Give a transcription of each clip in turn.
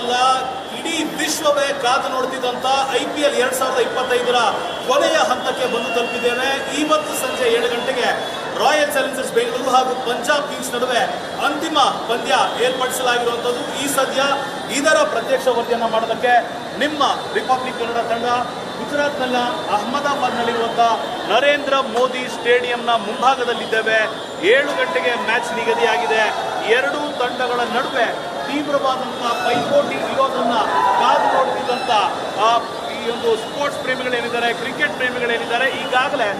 ಭಾರತವಲ್ಲ ಇಡೀ ವಿಶ್ವವೇ ಕಾದು ನೋಡ್ತಿದ್ದಂತ ಐ ಪಿ ಎಲ್ ಎರಡ್ ಸಾವಿರದ ಇಪ್ಪತ್ತೈದರ ಕೊನೆಯ ಹಂತಕ್ಕೆ ಬಂದು ತಲುಪಿದ್ದೇವೆ ಇವತ್ತು ಸಂಜೆ ಏಳು ಗಂಟೆಗೆ ರಾಯಲ್ ಚಾಲೆಂಜರ್ಸ್ ಬೆಂಗಳೂರು ಹಾಗೂ ಪಂಜಾಬ್ ಕಿಂಗ್ಸ್ ನಡುವೆ ಅಂತಿಮ ಪಂದ್ಯ ಏರ್ಪಡಿಸಲಾಗಿರುವಂಥದ್ದು ಈ ಸದ್ಯ ಇದರ ಪ್ರತ್ಯಕ್ಷ ವರದಿಯನ್ನು ಮಾಡೋದಕ್ಕೆ ನಿಮ್ಮ ರಿಪಬ್ಲಿಕ್ ಕನ್ನಡ ತಂಡ, ಗುಜರಾತ್ನಲ್ಲ ಅಹಮದಾಬಾದ್ನಲ್ಲಿರುವಂತಹ ನರೇಂದ್ರ ಮೋದಿ ಸ್ಟೇಡಿಯಂನ ಮುಂಭಾಗದಲ್ಲಿದ್ದೇವೆ. ಏಳು ಗಂಟೆಗೆ ಮ್ಯಾಚ್ ನಿಗದಿಯಾಗಿದೆ. ಎರಡೂ ತಂಡಗಳ ನಡುವೆ ತೀವ್ರವಾದಂತಹ ಪೈಪೋಟಿ ಇರೋದನ್ನ ಕಾದು ನೋಡ್ತಿದ್ದಂತ ಆ, ಈ ಒಂದು ಸ್ಪೋರ್ಟ್ಸ್ ಪ್ರೇಮಿಗಳೇನಿದ್ದಾರೆ ಕ್ರಿಕೆಟ್ ಪ್ರೇಮಿಗಳೇನಿದ್ದಾರೆ ಈಗಾಗಲೇ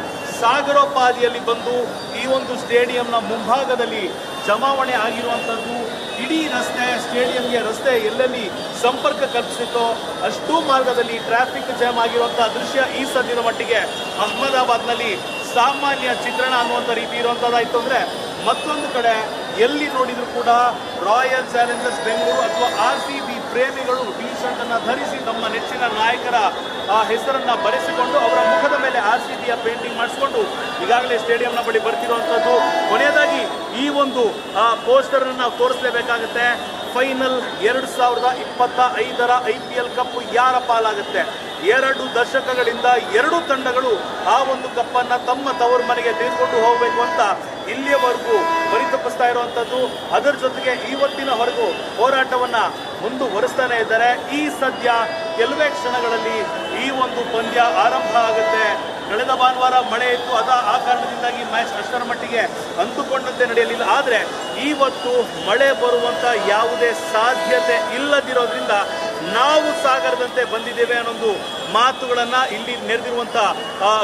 ಸಾಗರೋಪಾದಿಯಲ್ಲಿ ಬಂದು ಈ ಒಂದು ಸ್ಟೇಡಿಯಂನ ಮುಂಭಾಗದಲ್ಲಿ ಜಮಾವಣೆ ಆಗಿರುವಂಥದ್ದು ಇಡೀ ರಸ್ತೆ ಸ್ಟೇಡಿಯಂಗೆ ರಸ್ತೆ ಎಲ್ಲೆಲ್ಲಿ ಸಂಪರ್ಕ ಕಲ್ಪಿಸಿತ್ತೋ ಅಷ್ಟೂ ಮಾರ್ಗದಲ್ಲಿ ಟ್ರಾಫಿಕ್ ಜಾಮ್ ಆಗಿರುವಂಥ ದೃಶ್ಯ ಈ ಸದ್ಯದ ಮಟ್ಟಿಗೆ ಅಹಮದಾಬಾದ್ನಲ್ಲಿ ಸಾಮಾನ್ಯ ಚಿತ್ರಣ ಅನ್ನುವಂಥ ರೀತಿ ಇರುವಂಥದ್ದಾಯಿತು ಅಂದ್ರೆ ಮತ್ತೊಂದು ಕಡೆ ಎಲ್ಲಿ ನೋಡಿದ್ರು ಕೂಡ ರಾಯಲ್ ಚಾಲೆಂಜರ್ಸ್ ಬೆಂಗಳೂರು ಅಥವಾ ಆರ್ ಸಿ ಬಿ ಪ್ರೇಮಿಗಳು ಟಿ ಶರ್ಟ್ ಅನ್ನ ಧರಿಸಿ ತಮ್ಮ ನೆಚ್ಚಿನ ನಾಯಕರ ಹೆಸರನ್ನ ಬರೆಸಿಕೊಂಡು ಅವರ ಮುಖದ ಮೇಲೆ ಆರ್ ಸಿ ಬಿಯ ಪೇಂಟಿಂಗ್ ಮಾಡಿಸಿಕೊಂಡು ಈಗಾಗಲೇ ಸ್ಟೇಡಿಯಂನ ಬಳಿ ಬರ್ತಿರುವಂಥದ್ದು ಕೊನೆಯದಾಗಿ ಈ ಒಂದು ಪೋಸ್ಟರ್ ನಾವು ತೋರಿಸಲೇಬೇಕಾಗುತ್ತೆ. ಫೈನಲ್ ಎರಡು ಸಾವಿರದ ಇಪ್ಪತ್ತ ಐದರ ಐ ಪಿ ಎಲ್ ಕಪ್ ಯಾರ ಪಾಲಾಗುತ್ತೆ? ಎರಡು ದಶಕಗಳಿಂದ ಎರಡು ತಂಡಗಳು ಆ ಒಂದು ಕಪ್ಪನ್ನ ತಮ್ಮ ತವರು ಮನೆಗೆ ತೆಗೆದುಕೊಂಡು ಹೋಗಬೇಕು ಅಂತ ಇಲ್ಲಿಯವರೆಗೂ ಪರಿತಪ್ಪಿಸ್ತಾ ಇರುವಂತದ್ದು, ಅದರ ಜೊತೆಗೆ ಇವತ್ತಿನವರೆಗೂ ಹೋರಾಟವನ್ನ ಮುಂದುವರಿಸ್ತಾನೆ ಇದ್ದಾರೆ. ಈ ಸದ್ಯ ಕೆಲವೇ ಕ್ಷಣಗಳಲ್ಲಿ ಈ ಒಂದು ಪಂದ್ಯ ಆರಂಭ ಆಗುತ್ತೆ. ಕಳೆದ ಭಾನುವಾರ ಮಳೆ ಇತ್ತು, ಅದ ಆ ಕಾರಣದಿಂದಾಗಿ ಮ್ಯಾಚ್ ಅಷ್ಟರ ಮಟ್ಟಿಗೆ ಅಂದುಕೊಂಡಂತೆ ನಡೆಯಲಿಲ್ಲ. ಆದರೆ ಇವತ್ತು ಮಳೆ ಬರುವಂತ ಯಾವುದೇ ಸಾಧ್ಯತೆ ಇಲ್ಲದಿರೋದ್ರಿಂದ ನಾವು ಸಾಗರದಂತೆ ಬಂದಿದ್ದೇವೆ ಅನ್ನೊಂದು ಮಾತುಗಳನ್ನ ಇಲ್ಲಿ ನೆರೆದಿರುವಂತ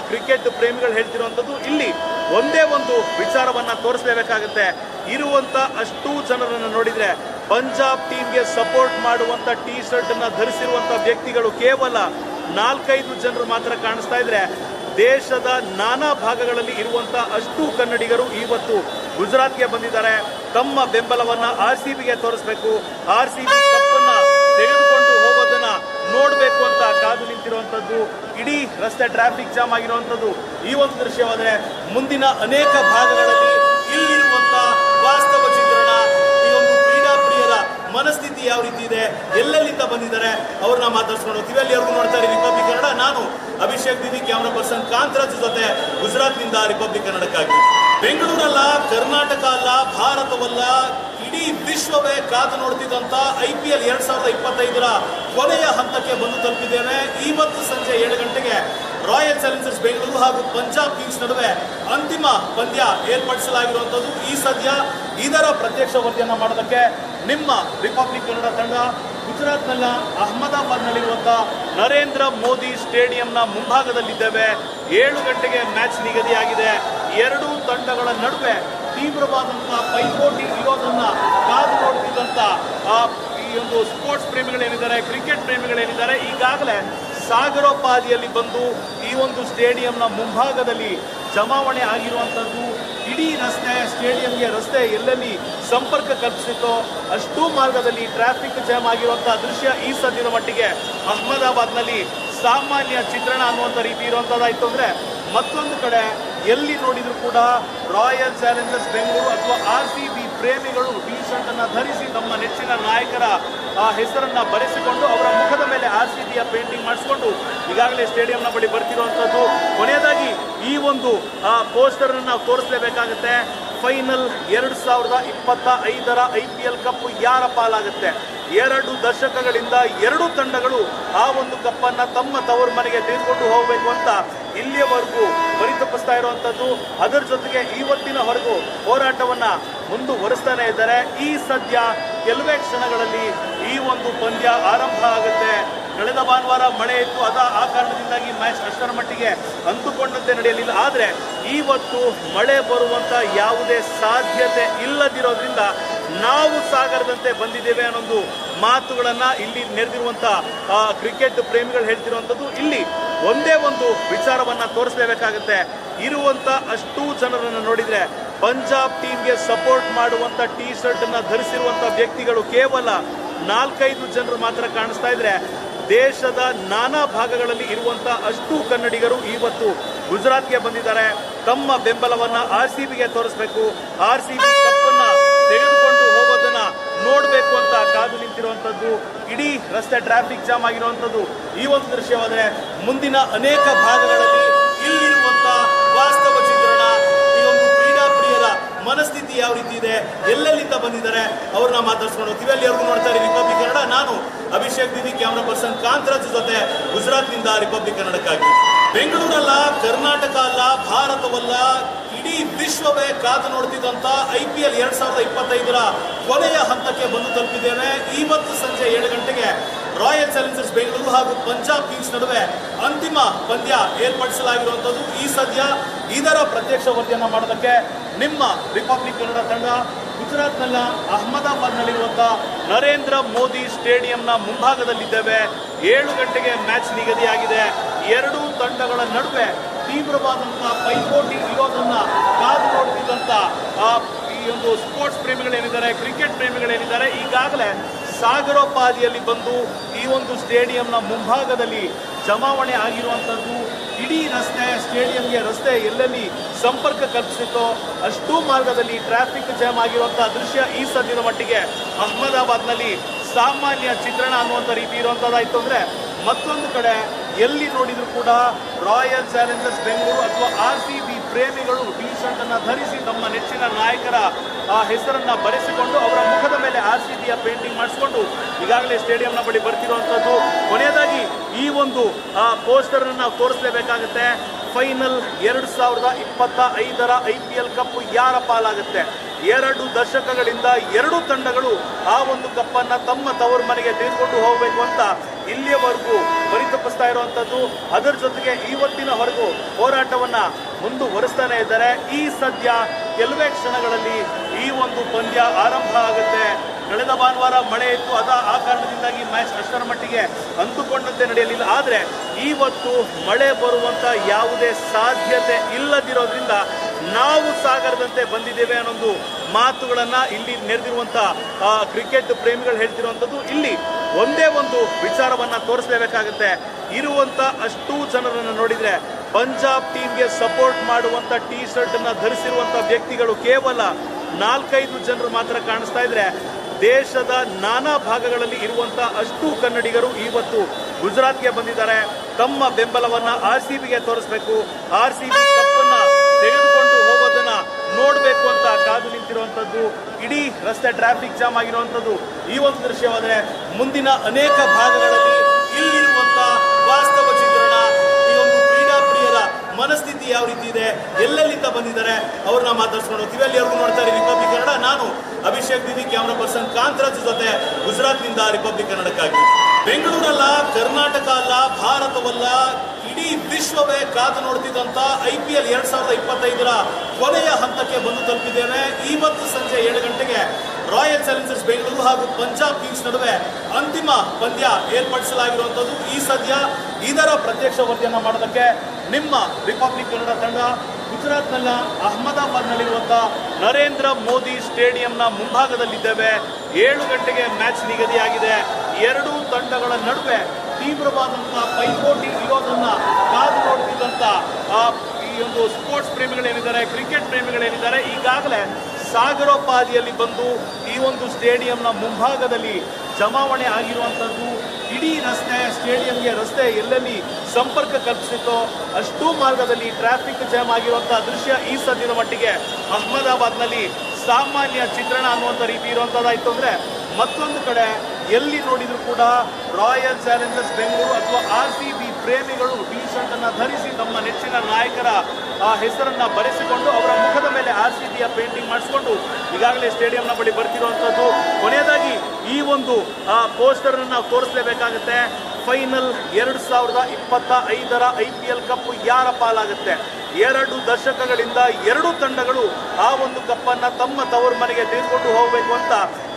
ಕ್ರಿಕೆಟ್ ಪ್ರೇಮಿಗಳು ಹೇಳ್ತಿರುವಂತದ್ದು. ಇಲ್ಲಿ ಒಂದೇ ಒಂದು ವಿಚಾರವನ್ನ ತೋರಿಸಲೇಬೇಕಾಗುತ್ತೆ. ಇರುವಂತ ಅಷ್ಟೂ ಜನರನ್ನು ನೋಡಿದ್ರೆ ಪಂಜಾಬ್ ಟೀಮ್ಗೆ ಸಪೋರ್ಟ್ ಮಾಡುವಂತ ಟಿ ಶರ್ಟ್ ಅನ್ನ ಧರಿಸಿರುವಂತ ವ್ಯಕ್ತಿಗಳು ಕೇವಲ ನಾಲ್ಕೈದು ಜನರು ಮಾತ್ರ ಕಾಣಿಸ್ತಾ ಇದ್ರೆ ದೇಶದ ನಾನಾ ಭಾಗಗಳಲ್ಲಿ ಇರುವಂತ ಅಷ್ಟು ಕನ್ನಡಿಗರು ಇವತ್ತು ಗುಜರಾತ್ಗೆ ಬಂದಿದ್ದಾರೆ. ತಮ್ಮ ಬೆಂಬಲವನ್ನ ಆರ್ ಸಿ ಬಿಗೆ ತೋರಿಸಬೇಕು. ಆರ್ ಸಿ ಬಿ ಕಪ್ಪನ್ನ ತೆಗೆದು ನೋಡಬೇಕು ಅಂತ ಕಾದು ನಿಂತಿರುವಂಥದ್ದು, ಇಡೀ ರಸ್ತೆ ಟ್ರಾಫಿಕ್ ಜಾಮ್ ಆಗಿರುವಂಥದ್ದು ಈ ಒಂದು ದೃಶ್ಯವಾದರೆ ಮುಂದಿನ ಅನೇಕ ಭಾಗಗಳಲ್ಲಿ ಇಲ್ಲಿರುವಂತ ವಾಸ್ತವ ಚಿತ್ರಣ, ಈ ಒಂದು ಕ್ರೀಡಾ ಪ್ರಿಯರ ಮನಸ್ಥಿತಿ ಯಾವ ರೀತಿ ಇದೆ, ಎಲ್ಲೆಲ್ಲಿಂದ ಬಂದಿದ್ದಾರೆ, ಅವ್ರನ್ನ ಮಾತಾಡ್ಸ್ಕೊಂಡು ಹೋಗ್ತೀವಿ. ಅಲ್ಲಿವರೆಗೂ ನೋಡ್ತಾ ಇರಿ ರಿಪಬ್ಲಿಕ್ ಕನ್ನಡ ನಾನು ಅಭಿಷೇಕ್ ದಿದಿ ಕ್ಯಾಮ್ರಾ ಪರ್ಸನ್ ಕಾಂತರಾಜ್ ಜೊತೆ ಗುಜರಾತ್ನಿಂದ ರಿಪಬ್ಲಿಕ್ ಕನ್ನಡಕ್ಕಾಗಿ ಬೆಂಗಳೂರಲ್ಲ, ಕರ್ನಾಟಕ ಅಲ್ಲ, ಭಾರತವಲ್ಲ ವಿಶ್ವವೇ ಕಾದು ನೋಡ್ತಿದ್ದಂತ ಐ ಪಿ ಎಲ್ ಎರಡ್ ಸಾವಿರದ ಇಪ್ಪತ್ತೈದರ ಕೊನೆಯ ಹಂತಕ್ಕೆ ಬಂದು ತಲುಪಿದ್ದೇವೆ ಇವತ್ತು ಸಂಜೆ ಏಳು ಗಂಟೆಗೆ ರಾಯಲ್ ಚಾಲೆಂಜರ್ಸ್ ಬೆಂಗಳೂರು ಹಾಗೂ ಪಂಜಾಬ್ ಕಿಂಗ್ಸ್ ನಡುವೆ ಅಂತಿಮ ಪಂದ್ಯ ಏರ್ಪಡಿಸಲಾಗಿರುವಂಥದ್ದು. ಈ ಸದ್ಯ ಇದರ ಪ್ರತ್ಯಕ್ಷ ವರದಿಯನ್ನ ಮಾಡೋದಕ್ಕೆ ನಿಮ್ಮ ರಿಪಬ್ಲಿಕ್ ಕನ್ನಡ ತಂಡ ಗುಜರಾತ್ನಲ್ಲ ಅಹಮದಾಬಾದ್ನಲ್ಲಿರುವಂತಹ ನರೇಂದ್ರ ಮೋದಿ ಸ್ಟೇಡಿಯಂನ ಮುಂಭಾಗದಲ್ಲಿದ್ದೇವೆ. ಏಳು ಗಂಟೆಗೆ ಮ್ಯಾಚ್ ನಿಗದಿಯಾಗಿದೆ. ಎರಡೂ ತಂಡಗಳ ನಡುವೆ ತೀವ್ರವಾದಂತಹ ಪೈಪೋಟಿ ಇರೋದನ್ನ ಕಾದು ನೋಡ್ತಿದ್ದಂತ ಆ, ಈ ಒಂದು ಸ್ಪೋರ್ಟ್ಸ್ ಪ್ರೇಮಿಗಳೇನಿದ್ದಾರೆ ಕ್ರಿಕೆಟ್ ಪ್ರೇಮಿಗಳೇನಿದ್ದಾರೆ ಈಗಾಗಲೇ ಸಾಗರೋಪಾದಿಯಲ್ಲಿ ಬಂದು ಈ ಒಂದು ಸ್ಟೇಡಿಯಂನ ಮುಂಭಾಗದಲ್ಲಿ ಜಮಾವಣೆ ಆಗಿರುವಂಥದ್ದು ಇಡೀ ರಸ್ತೆ ಸ್ಟೇಡಿಯಂಗೆ ರಸ್ತೆ ಎಲ್ಲೆಲ್ಲಿ ಸಂಪರ್ಕ ಕಲ್ಪಿಸಿತ್ತೋ ಅಷ್ಟೂ ಮಾರ್ಗದಲ್ಲಿ ಟ್ರಾಫಿಕ್ ಜಾಮ್ ಆಗಿರುವಂಥ ದೃಶ್ಯ ಈ ಸದ್ಯದ ಮಟ್ಟಿಗೆ ಅಹಮದಾಬಾದ್ನಲ್ಲಿ ಸಾಮಾನ್ಯ ಚಿತ್ರಣ ಅನ್ನುವಂಥ ರೀತಿ ಇರುವಂಥದ್ದಾಯಿತು ಅಂದರೆ ಮತ್ತೊಂದು ಕಡೆ ಎಲ್ಲಿ ನೋಡಿದ್ರು ಕೂಡ ರಾಯಲ್ ಚಾಲೆಂಜರ್ಸ್ ಬೆಂಗಳೂರು ಅಥವಾ ಆರ್ ಸಿ ಬಿ ಪ್ರೇಮಿಗಳು ಟಿ ಶರ್ಟ್ ಅನ್ನ ಧರಿಸಿ ತಮ್ಮ ನೆಚ್ಚಿನ ನಾಯಕರ ಹೆಸರನ್ನ ಬರೆಸಿಕೊಂಡು ಅವರ ಮುಖದ ಮೇಲೆ ಆರ್ ಸಿ ಬಿಯ ಪೇಂಟಿಂಗ್ ಮಾಡಿಸಿಕೊಂಡು ಈಗಾಗಲೇ ಸ್ಟೇಡಿಯಂನ ಬಳಿ ಬರ್ತಿರುವಂಥದ್ದು ಕೊನೆಯದಾಗಿ ಈ ಒಂದು ಪೋಸ್ಟರ್ ನಾವು ತೋರಿಸಲೇಬೇಕಾಗುತ್ತೆ. ಫೈನಲ್ ಎರಡು ಸಾವಿರದ ಇಪ್ಪತ್ತ ಐದರ ಐ ಪಿ ಎಲ್ ಕಪ್ ಯಾರ ಪಾಲಾಗುತ್ತೆ? ಎರಡು ದಶಕಗಳಿಂದ ಎರಡು ತಂಡಗಳು ಆ ಒಂದು ಕಪ್ಪನ್ನ ತಮ್ಮ ತವರು ಮನೆಗೆ ತೆಗೆದುಕೊಂಡು ಹೋಗಬೇಕು ಅಂತ ಇಲ್ಲಿಯವರೆಗೂ ಪರಿತಪಿಸ್ತಾ ಇರುವಂತದ್ದು, ಅದರ ಜೊತೆಗೆ ಇವತ್ತಿನವರೆಗೂ ಹೋರಾಟವನ್ನ ಮುಂದುವರಿಸ್ತಾನೆ ಇದ್ದಾರೆ. ಈ ಸದ್ಯ ಕೆಲವೇ ಕ್ಷಣಗಳಲ್ಲಿ ಈ ಒಂದು ಪಂದ್ಯ ಆರಂಭ ಆಗುತ್ತೆ. ಕಳೆದ ಭಾನುವಾರ ಮಳೆ ಇತ್ತು, ಅದ ಆ ಕಾರಣದಿಂದಾಗಿ ಮ್ಯಾಚ್ ಅಷ್ಟರ ಮಟ್ಟಿಗೆ ಅಂದುಕೊಂಡಂತೆ ನಡೆಯಲಿಲ್ಲ. ಆದರೆ ಇವತ್ತು ಮಳೆ ಬರುವಂತ ಯಾವುದೇ ಸಾಧ್ಯತೆ ಇಲ್ಲದಿರೋದ್ರಿಂದ ನಾವು ಸಾಗರದಂತೆ ಬಂದಿದ್ದೇವೆ ಅನ್ನೊಂದು ಮಾತುಗಳನ್ನ ಇಲ್ಲಿ ನೆರೆದಿರುವಂತ ಕ್ರಿಕೆಟ್ ಪ್ರೇಮಿಗಳು ಹೇಳ್ತಿರುವಂತದ್ದು. ಇಲ್ಲಿ ಒಂದೇ ಒಂದು ವಿಚಾರವನ್ನ ತೋರಿಸಲೇಬೇಕಾಗುತ್ತೆ. ಇರುವಂತ ಅಷ್ಟೂ ಜನರನ್ನು ನೋಡಿದ್ರೆ ಪಂಜಾಬ್ ಟೀಮ್ಗೆ ಸಪೋರ್ಟ್ ಮಾಡುವಂತ ಟೀ ಶರ್ಟ್ ಅನ್ನ ಧರಿಸಿರುವಂತ ವ್ಯಕ್ತಿಗಳು ಕೇವಲ ನಾಲ್ಕೈದು ಜನರು ಮಾತ್ರ ಕಾಣಿಸ್ತಾ ಇದ್ರೆ ದೇಶದ ನಾನಾ ಭಾಗಗಳಲ್ಲಿ ಇರುವಂತ ಅಷ್ಟು ಕನ್ನಡಿಗರು ಇವತ್ತು ಗುಜರಾತ್ಗೆ ಬಂದಿದ್ದಾರೆ. ತಮ್ಮ ಬೆಂಬಲವನ್ನ ಆರ್ ಸಿ ಬಿಗೆ ತೋರಿಸಬೇಕು. ಆರ್ ಸಿ ಬಿ ಕಪ್ಪನ್ನ ತೆಗೆದುಕೊಂಡು ನೋಡಬೇಕು ಅಂತ ಕಾದು ನಿಂತಿರುವಂಥದ್ದು, ಇಡೀ ರಸ್ತೆ ಟ್ರಾಫಿಕ್ ಜಾಮ್ ಆಗಿರುವಂಥದ್ದು ಈ ಒಂದು ದೃಶ್ಯವಾದರೆ ಮುಂದಿನ ಅನೇಕ ಭಾಗಗಳಲ್ಲಿ ಇಲ್ಲಿರುವಂಥ ವಾಸ್ತವ ಚಿತ್ರಣ, ಈ ಒಂದು ಕ್ರೀಡಾಪ್ರಿಯರ ಮನಸ್ಥಿತಿ ಯಾವ ರೀತಿ ಇದೆ, ಎಲ್ಲೆಲ್ಲಿಂದ ಬಂದಿದ್ದಾರೆ, ಅವ್ರನ್ನ ಮಾತಾಡ್ಸ್ಕೊಂಡು ಹೋಗ್ತೀವಿ. ಅಲ್ಲಿ ಅವ್ರಿಗೂ ನೋಡ್ತಾ ಇರಿ ರಿಪಬ್ಲಿಕ್ ಕನ್ನಡ ನಾನು ಅಭಿಷೇಕ್ ದಿವಿ ಕ್ಯಾಮ್ರಾ ಪರ್ಸನ್ ಕಾಂತರಾಜ್ ಜೊತೆ ಗುಜರಾತ್ನಿಂದ ರಿಪಬ್ಲಿಕ್ ಕನ್ನಡಕ್ಕಾಗಿ ಬೆಂಗಳೂರಲ್ಲ, ಕರ್ನಾಟಕ ಅಲ್ಲ, ಭಾರತವಲ್ಲ ಇಡೀ ವಿಶ್ವವೇ ಕಾದು ನೋಡ್ತಿದ್ದಂತ ಐ ಪಿ ಎಲ್ ಎರಡ್ ಸಾವಿರದ ಇಪ್ಪತ್ತೈದರ ಕೊನೆಯ ಹಂತಕ್ಕೆ ಬಂದು ತಲುಪಿದ್ದೇವೆ ಇವತ್ತು ಸಂಜೆ ಏಳು ಗಂಟೆಗೆ ರಾಯಲ್ ಚಾಲೆಂಜರ್ಸ್ ಬೆಂಗಳೂರು ಹಾಗೂ ಪಂಜಾಬ್ ಕಿಂಗ್ಸ್ ನಡುವೆ ಅಂತಿಮ ಪಂದ್ಯ ಏರ್ಪಡಿಸಲಾಗಿರುವಂಥದ್ದು. ಈ ಸದ್ಯ ಇದರ ಪ್ರತ್ಯಕ್ಷ ವರದಿಯನ್ನು ಮಾಡೋದಕ್ಕೆ ನಿಮ್ಮ ರಿಪಬ್ಲಿಕ್ ಕನ್ನಡ ತಂಡ ಗುಜರಾತ್ನಲ್ಲ ಅಹಮದಾಬಾದ್ನಲ್ಲಿರುವಂಥ ನರೇಂದ್ರ ಮೋದಿ ಸ್ಟೇಡಿಯಂನ ಮುಂಭಾಗದಲ್ಲಿದ್ದೇವೆ. ಏಳು ಗಂಟೆಗೆ ಮ್ಯಾಚ್ ನಿಗದಿಯಾಗಿದೆ. ಎರಡೂ ತಂಡಗಳ ನಡುವೆ ತೀವ್ರವಾದಂತಹ ಪೈಪೋಟಿ ಇರೋದನ್ನ ಕಾದು ನೋಡ್ತಿದ್ದಂತ ಆ, ಈ ಒಂದು ಸ್ಪೋರ್ಟ್ಸ್ ಪ್ರೇಮಿಗಳೇನಿದ್ದಾರೆ ಕ್ರಿಕೆಟ್ ಪ್ರೇಮಿಗಳೇನಿದ್ದಾರೆ ಈಗಾಗಲೇ ಸಾಗರೋಪಾದಿಯಲ್ಲಿ ಬಂದು ಈ ಒಂದು ಸ್ಟೇಡಿಯಂನ ಮುಂಭಾಗದಲ್ಲಿ ಜಮಾವಣೆ ಆಗಿರುವಂಥದ್ದು ಇಡೀ ರಸ್ತೆ ಸ್ಟೇಡಿಯಂಗೆ ರಸ್ತೆ ಎಲ್ಲೆಲ್ಲಿ ಸಂಪರ್ಕ ಕಲ್ಪಿಸಿತ್ತೋ ಅಷ್ಟೂ ಮಾರ್ಗದಲ್ಲಿ ಟ್ರಾಫಿಕ್ ಜಾಮ್ ಆಗಿರುವಂತಹ ದೃಶ್ಯ ಈ ಸದ್ಯದ ಮಟ್ಟಿಗೆ ಅಹಮದಾಬಾದ್ನಲ್ಲಿ ಸಾಮಾನ್ಯ ಚಿತ್ರಣ ಅನ್ನುವಂಥ ರೀತಿ ಇರುವಂಥದ್ದಾಯಿತು ಅಂದರೆ ಮತ್ತೊಂದು ಕಡೆ ಎಲ್ಲಿ ನೋಡಿದ್ರು ಕೂಡ ರಾಯಲ್ ಚಾಲೆಂಜರ್ಸ್ ಬೆಂಗಳೂರು ಅಥವಾ ಆರ್ ಸಿ ಬಿ ಪ್ರೇಮಿಗಳು ಟಿ ಶರ್ಟ್ ಅನ್ನ ಧರಿಸಿ ತಮ್ಮ ನೆಚ್ಚಿನ ನಾಯಕರ ಹೆಸರನ್ನ ಬರೆಸಿಕೊಂಡು ಅವರ ಮುಖದ ಮೇಲೆ ಆರ್ ಸಿ ಬಿಯ ಪೇಂಟಿಂಗ್ ಮಾಡಿಸಿಕೊಂಡು ಈಗಾಗಲೇ ಸ್ಟೇಡಿಯಂನ ಬಳಿ ಬರ್ತಿರುವಂಥದ್ದು ಕೊನೆಯದಾಗಿ ಈ ಒಂದು ಪೋಸ್ಟರ್ ನಾವು ತೋರಿಸಲೇಬೇಕಾಗುತ್ತೆ. ಫೈನಲ್ ಎರಡು ಸಾವಿರದ ಇಪ್ಪತ್ತ ಐದರ ಐ ಪಿ ಎಲ್ ಕಪ್ ಯಾರ ಪಾಲಾಗುತ್ತೆ? ಎರಡು ದಶಕಗಳಿಂದ ಎರಡು ತಂಡಗಳು ಆ ಒಂದು ಕಪ್ಪನ್ನ ತಮ್ಮ ತವರು ಮನೆಗೆ ತೆಗೆದುಕೊಂಡು ಹೋಗಬೇಕು ಅಂತ ಇಲ್ಲಿಯವರೆಗೂ ಪರಿತಪಿಸ್ತಾ ಇರುವಂತದ್ದು, ಅದರ ಜೊತೆಗೆ ಇವತ್ತಿನವರೆಗೂ ಹೋರಾಟವನ್ನ ಮುಂದುವರಿಸ್ತಾನೆ ಇದ್ದಾರೆ. ಈ ಸದ್ಯ ಕೆಲವೇ ಕ್ಷಣಗಳಲ್ಲಿ ಈ ಒಂದು ಪಂದ್ಯ ಆರಂಭ ಆಗುತ್ತೆ. ಕಳೆದ ಭಾನುವಾರ ಮಳೆ ಇತ್ತು, ಅದ ಆ ಕಾರಣದಿಂದಾಗಿ ಮ್ಯಾಚ್ ಅಷ್ಟರ ಮಟ್ಟಿಗೆ ಅಂದುಕೊಂಡಂತೆ ನಡೆಯಲಿಲ್ಲ. ಆದರೆ ಇವತ್ತು ಮಳೆ ಬರುವಂತ ಯಾವುದೇ ಸಾಧ್ಯತೆ ಇಲ್ಲದಿರೋದ್ರಿಂದ ನಾವು ಸಾಗರದಂತೆ ಬಂದಿದ್ದೇವೆ ಅನ್ನೊಂದು ಮಾತುಗಳನ್ನ ಇಲ್ಲಿ ನೆರೆದಿರುವಂತ ಕ್ರಿಕೆಟ್ ಪ್ರೇಮಿಗಳು ಹೇಳ್ತಿರುವಂಥದ್ದು ಇಲ್ಲಿ ಒಂದೇ ಒಂದು ವಿಚಾರವನ್ನ ತೋರಿಸಲೇಬೇಕಾಗುತ್ತೆ. ಇರುವಂತ ಅಷ್ಟೂ ಜನರನ್ನು ನೋಡಿದ್ರೆ ಪಂಜಾಬ್ ಟೀಮ್ಗೆ ಸಪೋರ್ಟ್ ಮಾಡುವಂತ ಟೀ ಶರ್ಟ್ ಅನ್ನ ಧರಿಸಿರುವಂತ ವ್ಯಕ್ತಿಗಳು ಕೇವಲ ನಾಲ್ಕೈದು ಜನರು ಮಾತ್ರ ಕಾಣಿಸ್ತಾ ಇದ್ರೆ ದೇಶದ ನಾನಾ ಭಾಗಗಳಲ್ಲಿ ಇರುವಂತ ಅಷ್ಟು ಕನ್ನಡಿಗರು ಇವತ್ತು ಗುಜರಾತ್ಗೆ ಬಂದಿದ್ದಾರೆ. ತಮ್ಮ ಬೆಂಬಲವನ್ನ ಆರ್ ಸಿ ಬಿಗೆ ತೋರಿಸಬೇಕು. ಆರ್ ಸಿ ಬಿ ಕಪ್ಪನ್ನ ತೆಗೆದುಕೊಂಡು ನೋಡಬೇಕು ಅಂತ ಕಾದು ನಿಂತಿರುವಂಥದ್ದು, ಇಡೀ ರಸ್ತೆ ಟ್ರಾಫಿಕ್ ಜಾಮ್ ಆಗಿರುವಂಥದ್ದು ಈ ಒಂದು ದೃಶ್ಯವಾದರೆ ಮುಂದಿನ ಅನೇಕ ಭಾಗಗಳಲ್ಲಿ ಇಲ್ಲಿರುವಂಥ ವಾಸ್ತವ ಚಿತ್ರಣ, ಈ ಒಂದು ಕ್ರೀಡಾಪ್ರಿಯರ ಮನಸ್ಥಿತಿ ಯಾವ ರೀತಿ ಇದೆ, ಎಲ್ಲೆಲ್ಲಿಂದ ಬಂದಿದ್ದಾರೆ, ಅವ್ರನ್ನ ಮಾತಾಡ್ಸ್ಕೊಂಡು ಹೋಗ್ತೀವಿ. ಅಲ್ಲಿ ಅವ್ರಿಗೂ ನೋಡ್ತಾ ಇರಿ ರಿಪಬ್ಲಿಕ್ ಕನ್ನಡ ನಾನು ಅಭಿಷೇಕ್ ದಿವಿ ಕ್ಯಾಮ್ರಾ ಪರ್ಸನ್ ಕಾಂತರಾಜ್ ಜೊತೆ ಗುಜರಾತ್ನಿಂದ ರಿಪಬ್ಲಿಕ್ ಕನ್ನಡಕ್ಕಾಗಿ ಬೆಂಗಳೂರಲ್ಲ, ಕರ್ನಾಟಕ ಅಲ್ಲ, ಭಾರತವಲ್ಲ ಇಡೀ ವಿಶ್ವವೇ ಕಾದು ನೋಡ್ತಿದ್ದಂಥ ಐ ಪಿ ಎಲ್ ಎರಡ್ ಸಾವಿರದ ಇಪ್ಪತ್ತೈದರ ಕೊನೆಯ ಹಂತಕ್ಕೆ ಬಂದು ತಲುಪಿದ್ದೇವೆ ಇವತ್ತು ಸಂಜೆ ಏಳು ಗಂಟೆಗೆ ರಾಯಲ್ ಚಾಲೆಂಜರ್ಸ್ ಬೆಂಗಳೂರು ಹಾಗೂ ಪಂಜಾಬ್ ಕಿಂಗ್ಸ್ ನಡುವೆ ಅಂತಿಮ ಪಂದ್ಯ ಏರ್ಪಡಿಸಲಾಗಿರುವಂಥದ್ದು ಈ ಸದ್ಯ ಇದರ ಪ್ರತ್ಯಕ್ಷ ವರದಿಯನ್ನು ಮಾಡೋದಕ್ಕೆ ನಿಮ್ಮ ರಿಪಬ್ಲಿಕ್ ಕನ್ನಡ ತಂಡ ಗುಜರಾತ್ನ ಅಹಮದಾಬಾದ್ನಲ್ಲಿರುವಂಥ ನರೇಂದ್ರ ಮೋದಿ ಸ್ಟೇಡಿಯಂನ ಮುಂಭಾಗದಲ್ಲಿದ್ದೇವೆ. ಏಳು ಗಂಟೆಗೆ ಮ್ಯಾಚ್ ನಿಗದಿಯಾಗಿದೆ. ಎರಡೂ ತಂಡಗಳ ನಡುವೆ ತೀವ್ರವಾದಂತಹ ಪೈಪೋಟಿ ಇರೋದನ್ನ ಕಾದು ನೋಡ್ತಿದ್ದಂತ ಆ, ಈ ಒಂದು ಸ್ಪೋರ್ಟ್ಸ್ ಪ್ರೇಮಿಗಳೇನಿದ್ದಾರೆ ಕ್ರಿಕೆಟ್ ಪ್ರೇಮಿಗಳೇನಿದ್ದಾರೆ ಈಗಾಗಲೇ ಸಾಗರೋಪಾದಿಯಲ್ಲಿ ಬಂದು ಈ ಒಂದು ಸ್ಟೇಡಿಯಂನ ಮುಂಭಾಗದಲ್ಲಿ ಜಮಾವಣೆ ಆಗಿರುವಂಥದ್ದು ಇಡೀ ರಸ್ತೆ ಸ್ಟೇಡಿಯಂಗೆ ರಸ್ತೆ ಎಲ್ಲೆಲ್ಲಿ ಸಂಪರ್ಕ ಕಲ್ಪಿಸಿತ್ತೋ ಅಷ್ಟೂ ಮಾರ್ಗದಲ್ಲಿ ಟ್ರಾಫಿಕ್ ಜಾಮ್ ಆಗಿರುವಂಥ ದೃಶ್ಯ ಈ ಸದ್ಯದ ಮಟ್ಟಿಗೆ ಅಹಮದಾಬಾದ್ನಲ್ಲಿ ಸಾಮಾನ್ಯ ಚಿತ್ರಣ ಅನ್ನುವಂಥ ರೀತಿ ಇರುವಂಥದ್ದಾಯಿತು ಅಂದ್ರೆ ಮತ್ತೊಂದು ಕಡೆ ಎಲ್ಲಿ ನೋಡಿದ್ರು ಕೂಡ ರಾಯಲ್ ಚಾಲೆಂಜರ್ಸ್ ಬೆಂಗಳೂರು ಅಥವಾ ಆರ್ ಸಿ ಬಿ ಪ್ರೇಮಿಗಳು ಟಿ ಶರ್ಟ್ ಅನ್ನ ಧರಿಸಿ ತಮ್ಮ ನೆಚ್ಚಿನ ನಾಯಕರ ಹೆಸರನ್ನ ಬರೆಸಿಕೊಂಡು ಅವರ ಮುಖದ ಮೇಲೆ ಆರ್ ಸಿ ಬಿಯ ಪೇಂಟಿಂಗ್ ಮಾಡಿಸಿಕೊಂಡು ಈಗಾಗಲೇ ಸ್ಟೇಡಿಯಂನ ಬಳಿ ಬರ್ತಿರುವಂಥದ್ದು ಕೊನೆಯದಾಗಿ ಈ ಒಂದು ಪೋಸ್ಟರ್ ಅನ್ನು ತೋರಿಸಲೇಬೇಕಾಗುತ್ತೆ. ಫೈನಲ್ ಎರಡು ಸಾವಿರದ ಇಪ್ಪತ್ತ ಐದರ ಐ ಪಿ ಎಲ್ ಕಪ್ ಯಾರ ಪಾಲಾಗುತ್ತೆ? ಎರಡು ದಶಕಗಳಿಂದ ಎರಡು ತಂಡಗಳು ಆ ಒಂದು ಕಪ್ಪನ್ನ ತಮ್ಮ ತವರು ಮನೆಗೆ ತೆಗೆದುಕೊಂಡು ಹೋಗಬೇಕು ಅಂತ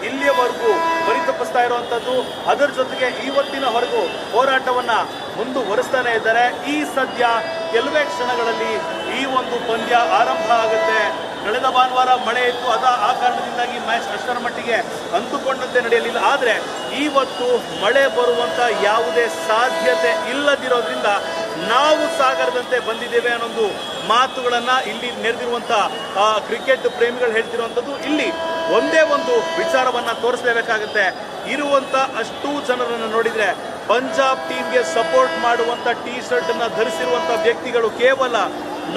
ಇಲ್ಲಿಯವರೆಗೂ ಪರಿತಪಿಸ್ತಾ ಇರುವಂತದ್ದು, ಅದರ ಜೊತೆಗೆ ಇವತ್ತಿನವರೆಗೂ ಹೋರಾಟವನ್ನ ಮುಂದುವರಿಸ್ತಾನೆ ಇದ್ದಾರೆ. ಈ ಸದ್ಯ ಕೆಲವೇ ಕ್ಷಣಗಳಲ್ಲಿ ಈ ಒಂದು ಪಂದ್ಯ ಆರಂಭ ಆಗುತ್ತೆ. ಕಳೆದ ಭಾನುವಾರ ಮಳೆ ಇತ್ತು, ಅದ ಆ ಕಾರಣದಿಂದಾಗಿ ಮ್ಯಾಚ್ ಅಷ್ಟರ ಮಟ್ಟಿಗೆ ಅಂದುಕೊಂಡಂತೆ ನಡೆಯಲಿಲ್ಲ. ಆದರೆ ಇವತ್ತು ಮಳೆ ಬರುವಂತ ಯಾವುದೇ ಸಾಧ್ಯತೆ ಇಲ್ಲದಿರೋದ್ರಿಂದ ನಾವು ಸಾಗರದಂತೆ ಬಂದಿದ್ದೇವೆ ಅನ್ನೊಂದು ಮಾತುಗಳನ್ನ ಇಲ್ಲಿ ನೆರೆದಿರುವಂತ ಕ್ರಿಕೆಟ್ ಪ್ರೇಮಿಗಳು ಹೇಳ್ತಿರುವಂಥದ್ದು ಇಲ್ಲಿ ಒಂದೇ ಒಂದು ವಿಚಾರವನ್ನ ತೋರಿಸಲೇಬೇಕಾಗುತ್ತೆ. ಇರುವಂತ ಅಷ್ಟು ಜನರನ್ನು ನೋಡಿದ್ರೆ ಪಂಜಾಬ್ ಟೀಮ್ಗೆ ಸಪೋರ್ಟ್ ಮಾಡುವಂತ ಟೀ ಶರ್ಟ್ ಅನ್ನ ಧರಿಸಿರುವಂತ ವ್ಯಕ್ತಿಗಳು ಕೇವಲ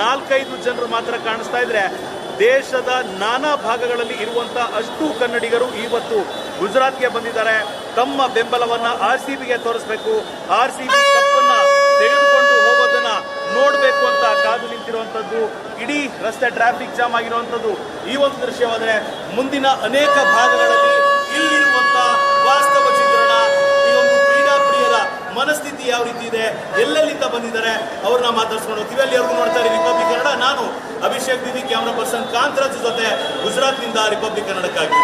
ನಾಲ್ಕೈದು ಜನರು ಮಾತ್ರ ಕಾಣಿಸ್ತಾ ಇದ್ರೆ ದೇಶದ ನಾನಾ ಭಾಗಗಳಲ್ಲಿ ಇರುವಂತ ಅಷ್ಟು ಕನ್ನಡಿಗರು ಇವತ್ತು ಗುಜರಾತ್ಗೆ ಬಂದಿದ್ದಾರೆ. ತಮ್ಮ ಬೆಂಬಲವನ್ನ ಆರ್ ಸಿ ಬಿಗೆ ತೋರಿಸಬೇಕು. ಆರ್ ಸಿ ಬಿ ಕಪ್ಪನ್ನ ಹೋಗೋದನ್ನ ನೋಡಬೇಕು ಅಂತ ಕಾದು ನಿಂತಿರುವಂಥದ್ದು, ಇಡೀ ರಸ್ತೆ ಟ್ರಾಫಿಕ್ ಜಾಮ್ ಆಗಿರುವಂಥದ್ದು ಈ ಒಂದು ದೃಶ್ಯವಾದರೆ ಮುಂದಿನ ಅನೇಕ ಭಾಗಗಳಲ್ಲಿ ಇಲ್ಲಿರುವಂತ ವಾಸ್ತವ ಚಿತ್ರಣ, ಈ ಒಂದು ಕ್ರೀಡಾ ಪ್ರಿಯರ ಮನಸ್ಥಿತಿ ಯಾವ ರೀತಿ ಇದೆ, ಎಲ್ಲೆಲ್ಲಿಂದ ಬಂದಿದ್ದಾರೆ, ಅವ್ರನ್ನ ಮಾತಾಡ್ಸ್ಕೊಂಡು ಹೋಗ್ತೀವಿ. ಅಲ್ಲಿವರೆಗೂ ನೋಡ್ತಾ ಇರಿ ರಿಪಬ್ಲಿಕ್ ಕನ್ನಡ ನಾನು ಅಭಿಷೇಕ್ ದಿದಿ ಕ್ಯಾಮ್ರಾ ಪರ್ಸನ್ ಕಾಂತರಾಜ್ ಜೊತೆ ಗುಜರಾತ್ನಿಂದ ರಿಪಬ್ಲಿಕ್ ಕನ್ನಡಕ್ಕಾಗಿ